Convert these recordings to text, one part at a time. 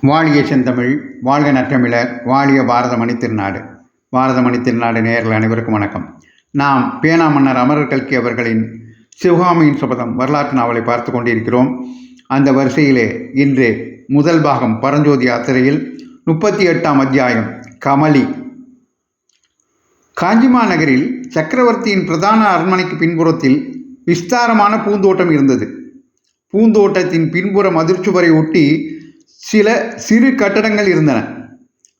வாழிய செந்தமிழ் வாழ்க நற்றமிழர் வாழிய பாரத மணித்திருநாடு பாரத மணித்திருநாடு நேரில் அனைவருக்கும் வணக்கம். நாம் பேனா மன்னர் அமரர் கல்கி அவர்களின் சிவகாமியின் சபதம் வரலாற்று நாவலை பார்த்து கொண்டிருக்கிறோம். அந்த வரிசையிலே இன்று முதல் பாகம் பரஞ்சோதி யாத்திரையில் முப்பத்தி எட்டாம் அத்தியாயம் கமலி. காஞ்சிமா நகரில் சக்கரவர்த்தியின் பிரதான அரண்மனைக்கு பின்புறத்தில் விஸ்தாரமான பூந்தோட்டம் இருந்தது. பூந்தோட்டத்தின் பின்புற மதிர்ச்சுவரை ஒட்டி சில சிறு கட்டடங்கள் இருந்தன.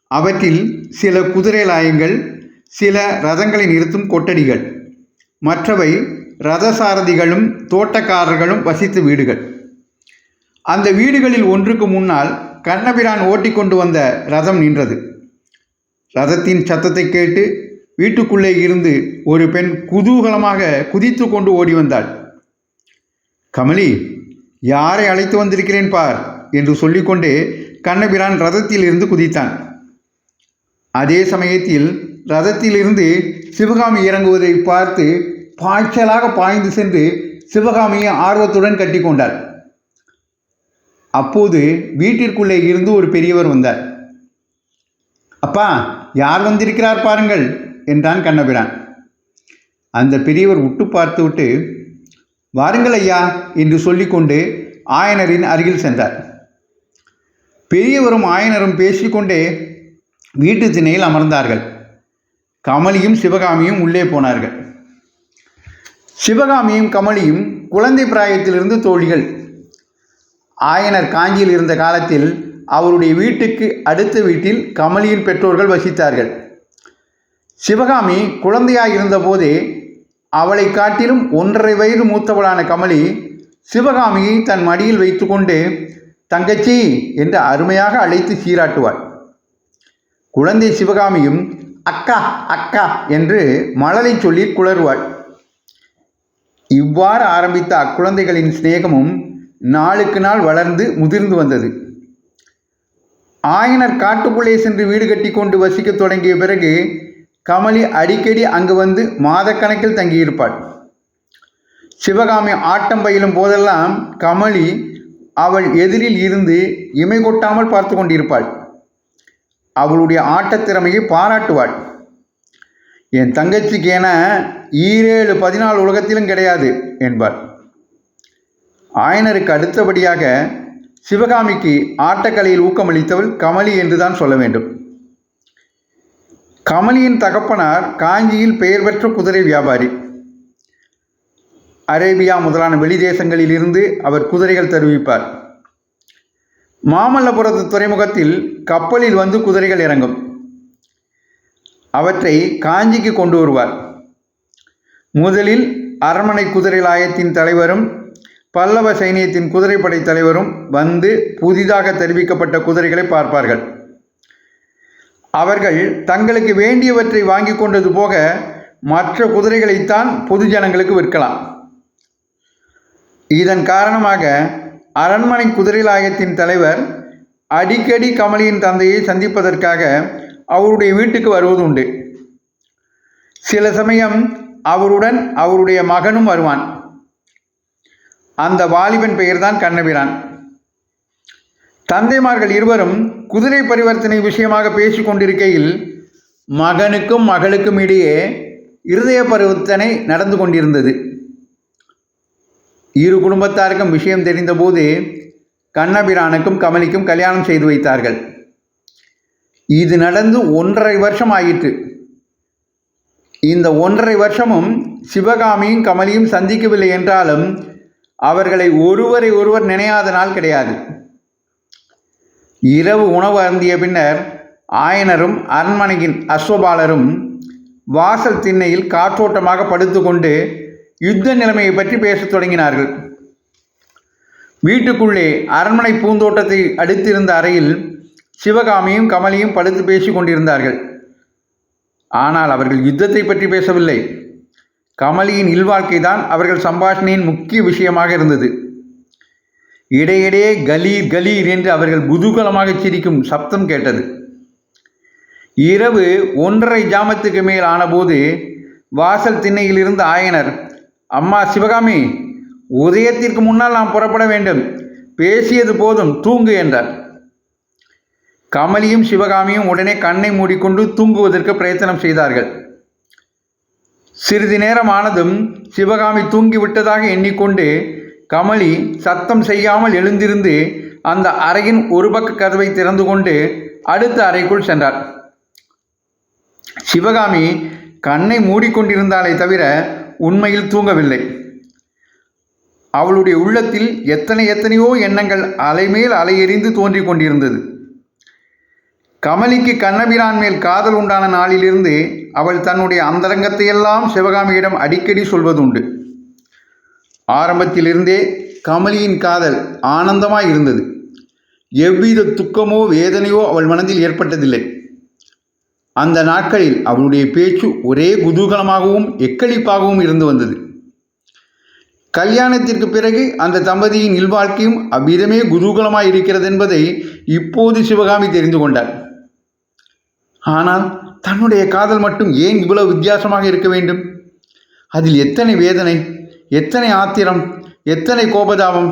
அவற்றில் சில குதிரை லாயங்கள் சில ரதங்களை நிறுத்தும் கொட்டடிகள் மற்றவை ரதசாரதிகளும் தோட்டக்காரர்களும் வசித்த வீடுகள். அந்த வீடுகளில் ஒன்றுக்கு முன்னால் கண்ணபிரான் ஓட்டிக்கொண்டு வந்த ரதம் நின்றது. ரதத்தின் சத்தத்தை கேட்டு வீட்டுக்குள்ளே இருந்து ஒரு பெண் குதூகலமாக குதித்து கொண்டு ஓடி வந்தாள். கமலி யாரை அழைத்து வந்திருக்கிறேன் பார்? என்று சொல்லிக்கொண்டே கண்ணபிரான் ரதத்தில் இருந்து குதித்தான். அதே சமயத்தில் ரதத்திலிருந்து சிவகாமி இறங்குவதை பார்த்து பாய்ச்சலாக பாய்ந்து சென்று சிவகாமியை ஆர்வத்துடன் கட்டி கொண்டாள். அப்போது வீட்டிற்குள்ளே இருந்து ஒரு பெரியவர் வந்தார். அப்பா யார் வந்திருக்கிறார் பாருங்கள் என்றான் கண்ணபிரான். அந்த பெரியவர் உட்டு பார்த்துவிட்டு வாருங்கள் ஐயா என்று சொல்லிக்கொண்டு ஆயனரின் அருகில் சென்றார். பெரியவரும் ஆயனரும் பேசிக்கொண்டே வீட்டு திணையில் அமர்ந்தார்கள். கமலியும் சிவகாமியும் உள்ளே போனார்கள். சிவகாமியும் கமலியும் குழந்தை பிராயத்திலிருந்து தோழிகள். ஆயனர் காஞ்சியில் இருந்த காலத்தில் அவருடைய வீட்டுக்கு அடுத்த வீட்டில் கமலியின் பெற்றோர்கள் வசித்தார்கள். சிவகாமி குழந்தையாக இருந்தபோதே அவளை காட்டிலும் ஒன்றரை வயது மூத்தவளான கமலி சிவகாமியை தன் மடியில் வைத்துக்கொண்டு தங்கச்சி என்று அருமையாக அழைத்து சீராட்டுவாள். குழந்தை சிவகாமியும் அக்கா அக்கா என்று மழலை சொல்லி குளறுவாள். இவ்வாறு ஆரம்பித்த அக்குழந்தைகளின் சிநேகமும் நாளுக்கு நாள் வளர்ந்து முதிர்ந்து வந்தது. ஆயனர் காட்டுக்குள்ளே சென்று வீடு கட்டி கொண்டு வசிக்கத் தொடங்கிய பிறகு கமலி அடிக்கடி அங்கு வந்து மாதக்கணக்கில் தங்கியிருப்பாள். சிவகாமி ஆட்டம் பயிலும் போதெல்லாம் கமலி அவள் எதிரில் இருந்து இமை கொட்டாமல் பார்த்து கொண்டிருப்பாள் அவளுடைய ஆட்டத்திறமையை பாராட்டுவாள். என் தங்கச்சிக்கு என ஈரேழு பதினாலு உலகத்திலும் கிடையாது என்பாள். ஆயனருக்கு அடுத்தபடியாக சிவகாமிக்கு ஆட்டக்கலையில் ஊக்கமளித்தவள் கமலி என்றுதான் சொல்ல வேண்டும். கமலியின் தகப்பனார் காஞ்சியில் பெயர் பெற்ற குதிரை வியாபாரி. அரேபியா முதலான வெளிதேசங்களிலிருந்து அவர் குதிரைகள் தெரிவிப்பார். மாமல்லபுரத்து துறைமுகத்தில் கப்பலில் வந்து குதிரைகள் இறங்கும். அவற்றை காஞ்சிக்கு கொண்டு வருவார். முதலில் அரண்மனை குதிரைலாயத்தின் தலைவரும் பல்லவ சைனியத்தின் குதிரைப்படை தலைவரும் வந்து புதிதாக தெரிவிக்கப்பட்ட குதிரைகளை பார்ப்பார்கள். அவர்கள் தங்களுக்கு வேண்டியவற்றை வாங்கி கொண்டது போக மற்ற குதிரைகளைத்தான் பொதுஜனங்களுக்கு விற்கலாம். இதன் காரணமாக அரண்மனை குதிரைலாயத்தின் தலைவர் அடிக்கடி கமலியின் தந்தையை சந்திப்பதற்காக அவருடைய வீட்டுக்கு வருவது உண்டு. சில சமயம் அவருடன் அவருடைய மகனும் வருவான். அந்த வாலிபன் பெயர்தான் கண்ணபிரான். தந்தைமார்கள் இருவரும் குதிரை பரிவர்த்தனை விஷயமாக பேசி கொண்டிருக்கையில் மகனுக்கும் மகளுக்கும் இடையே இருதய பரிவர்த்தனை நடந்து கொண்டிருந்தது. இரு குடும்பத்தாருக்கும் விஷயம் தெரிந்தபோது கண்ணபிரானுக்கும் கமலிக்கும் கல்யாணம் செய்து வைத்தார்கள். இது நடந்து ஒன்றரை வருஷம் ஆயிற்று. இந்த ஒன்றரை வருஷமும் சிவகாமியும் கமலியும் சந்திக்கவில்லை என்றாலும் அவர்களை ஒருவரை ஒருவர் நினையாத நாள் கிடையாது. இரவு உணவு அருந்திய பின்னர் ஆயனரும் அரண்மனையின் அஸ்வபாலரும் வாசல் திண்ணையில் காற்றோட்டமாக படுத்துக்கொண்டு யுத்த நிலைமையை பற்றி பேசத் தொடங்கினார்கள். வீட்டுக்குள்ளே அரண்மனை பூந்தோட்டத்தை அடுத்திருந்த அறையில் சிவகாமியும் கமலியும் படுத்து பேசி கொண்டிருந்தார்கள். ஆனால் அவர்கள் யுத்தத்தை பற்றி பேசவில்லை. கமலியின் இல்வாழ்க்கை தான் அவர்கள் சம்பாஷணையின் முக்கிய விஷயமாக இருந்தது. இடையிடையே கலீர் கலீர் என்று அவர்கள் குதூகலமாக சிரிக்கும் சப்தம் கேட்டது. இரவு ஒன்றரை ஜாமத்துக்கு மேல் ஆனபோது வாசல் திண்ணையிலிருந்து ஆயனர் அம்மா சிவகாமி உதயத்திற்கு முன்னால் நாம் புறப்பட வேண்டும். பேசியது போதும் தூங்கு என்றார். கமலியும் சிவகாமியும் உடனே கண்ணை மூடிக்கொண்டு தூங்குவதற்கு பிரயத்தனம் செய்தார்கள். சிறிது நேரம் ஆனதும் சிவகாமி தூங்கிவிட்டதாக எண்ணிக்கொண்டு கமலி சத்தம் செய்யாமல் எழுந்திருந்து அந்த அறையின் ஒரு பக்க கதவை திறந்து கொண்டு அடுத்த அறைக்குள் சென்றார். சிவகாமி கண்ணை மூடிக்கொண்டிருந்தாலே தவிர உண்மையில் தூங்கவில்லை. அவளுடைய உள்ளத்தில் எத்தனை எத்தனையோ எண்ணங்கள் அலைமேல் அலையெறிந்து தோன்றிக் கொண்டிருந்தது. கமலிக்கு கண்ணபிரான் மேல் காதல் உண்டான நாளிலிருந்து அவள் தன்னுடைய அந்தரங்கத்தையெல்லாம் சிவகாமியிடம் அடிக்கடி சொல்வதுண்டு. ஆரம்பத்திலிருந்தே கமலியின் காதல் ஆனந்தமாய் இருந்தது. எவ்வித துக்கமோ வேதனையோ அவள் மனதில் ஏற்பட்டதில்லை. அந்த நாட்களில் அவனுடைய பேச்சு ஒரே குதூகலமாகவும் எக்களிப்பாகவும் இருந்து வந்தது. கல்யாணத்திற்கு பிறகு அந்த தம்பதியின் இல்வாழ்க்கையும் அவ்விதமே குதூகலமாய் இருக்கிறது என்பதை இப்போது சிவகாமி தெரிந்து கொண்டார் ஆனால் தன்னுடைய காதல் மட்டும் ஏன் இவ்வளவு வித்தியாசமாக இருக்க வேண்டும்? அதில் எத்தனை வேதனை எத்தனை ஆத்திரம் எத்தனை கோபதாபம்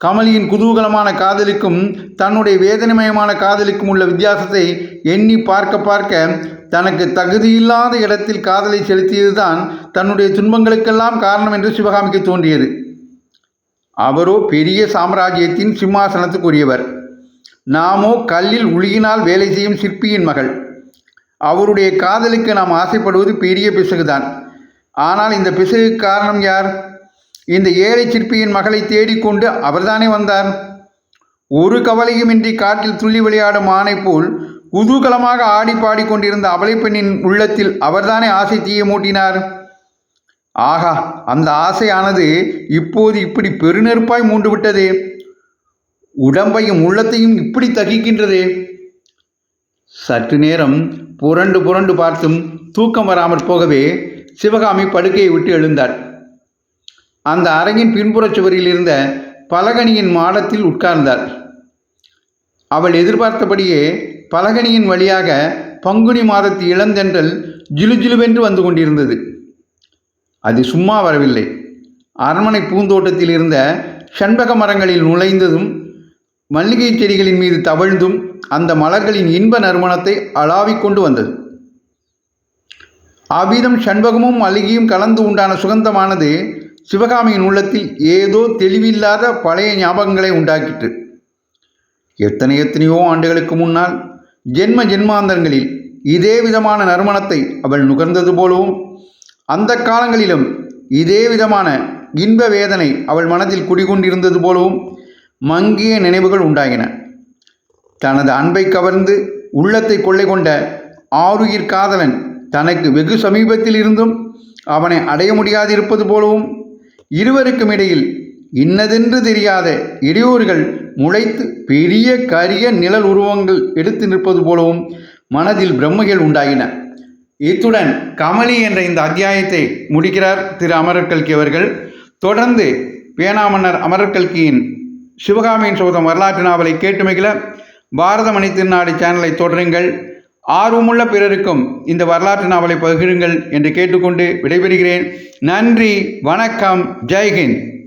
கமலியின் குதூகலமான காதலுக்கும் தன்னுடைய வேதனைமயமான காதலுக்கும் உள்ள வித்தியாசத்தை எண்ணி பார்க்க பார்க்க தனக்கு தகுதியில்லாத இடத்தில் காதலை செலுத்தியதுதான் தன்னுடைய துன்பங்களுக்கெல்லாம் காரணம் என்று சிவகாமிக்கு தோன்றியது. அவரோ பெரிய சாம்ராஜ்யத்தின் சிம்மாசனத்துக்குரியவர். நாமோ கல்லில் உளியினால் வேலை செய்யும் சிற்பியின் மகள். அவருடைய காதலுக்கு நாம் ஆசைப்படுவது பெரிய பிசகுதான். ஆனால் இந்த பிசகு காரணம் யார்? இந்த ஏழை சிற்பியின் மகளை தேடிக்கொண்டு அவர்தானே வந்தார்? ஒரு கவலையுமின்றி காட்டில் துள்ளி விளையாடும் ஆணை போல் குதூகலமாக ஆடி பாடிக்கொண்டிருந்த அவளை பெண்ணின் உள்ளத்தில் அவர்தானே ஆசை தீய மூட்டினார். ஆகா அந்த ஆசையானது இப்போது இப்படி பெருநெருப்பாய் மூண்டு விட்டதே உடம்பையும் உள்ளத்தையும் இப்படி தகிக்கின்றதே. சற்று நேரம் புரண்டு புரண்டு பார்த்தும் தூக்கம் வராமற் போகவே சிவகாமி படுக்கையை விட்டு எழுந்தாள். அந்த அரங்கின் பின்புறச் சுவரில் இருந்த பலகனியின் மாடத்தில் உட்கார்ந்தாள். அவள் எதிர்பார்த்தபடியே பலகனியின் வழியாக பங்குனி மாதத்து இளந்தென்றல் ஜிலுஜிலுவென்று வந்து கொண்டிருந்தது. அது சும்மா வரவில்லை. அரண்மனை பூந்தோட்டத்தில் இருந்த செண்பக மரங்களில் நுழைந்ததும் மல்லிகை செடிகளின் மீது தவழ்ந்தும் அந்த மலர்களின் இன்ப நறுமணத்தை அளாவிக் கொண்டு வந்தது. அவ்விதம் செண்பகமும் மல்லிகையும் கலந்து உண்டான சுகந்தமானது சிவகாமியின் உள்ளத்தில் ஏதோ தெளிவில்லாத பழைய ஞாபகங்களை உண்டாக்கிற்று. எத்தனை எத்தனையோ ஆண்டுகளுக்கு முன்னால் ஜென்ம ஜென்மாந்தரங்களில் இதே விதமான நறுமணத்தை அவள் நுகர்ந்தது போலவும் அந்த காலங்களிலும் இதே விதமான இன்ப வேதனை அவள் மனதில் குடிகொண்டிருந்தது போலவும் மங்கிய நினைவுகள் உண்டாகின தனது அன்பை கவர்ந்து உள்ளத்தை கொள்ளை கொண்ட ஆருயிர் காதலன் தனக்கு வெகு சமீபத்தில் இருந்தும் அவனை அடைய முடியாதிருப்பது போலவும் இருவருக்கும் இடையில் இன்னதென்று தெரியாத இடையூறுகள் முளைத்து பெரிய கரிய நிழல் உருவங்கள் எடுத்து நிற்பது போலவும் மனதில் பிரம்மைகள் உண்டாகின இத்துடன் கமலி என்ற இந்த அத்தியாயத்தை முடிக்கிறார் திரு அமரர் கல்கி அவர்கள். தொடர்ந்து பேனாமன்னர் அமரர் கல்கியின் சிவகாமியின் சோதம் வரலாற்று நாவலை கேட்டு மகிழ பாரதமணி திருநாடு சேனலை தொடருங்கள். ஆர்வமுள்ள பிறருக்கும் இந்த வரலாற்று நாவலை பகிருங்கள் என்று கேட்டுக்கொண்டு விடைபெறுகிறேன். நன்றி வணக்கம் ஜெய்ஹிந்த்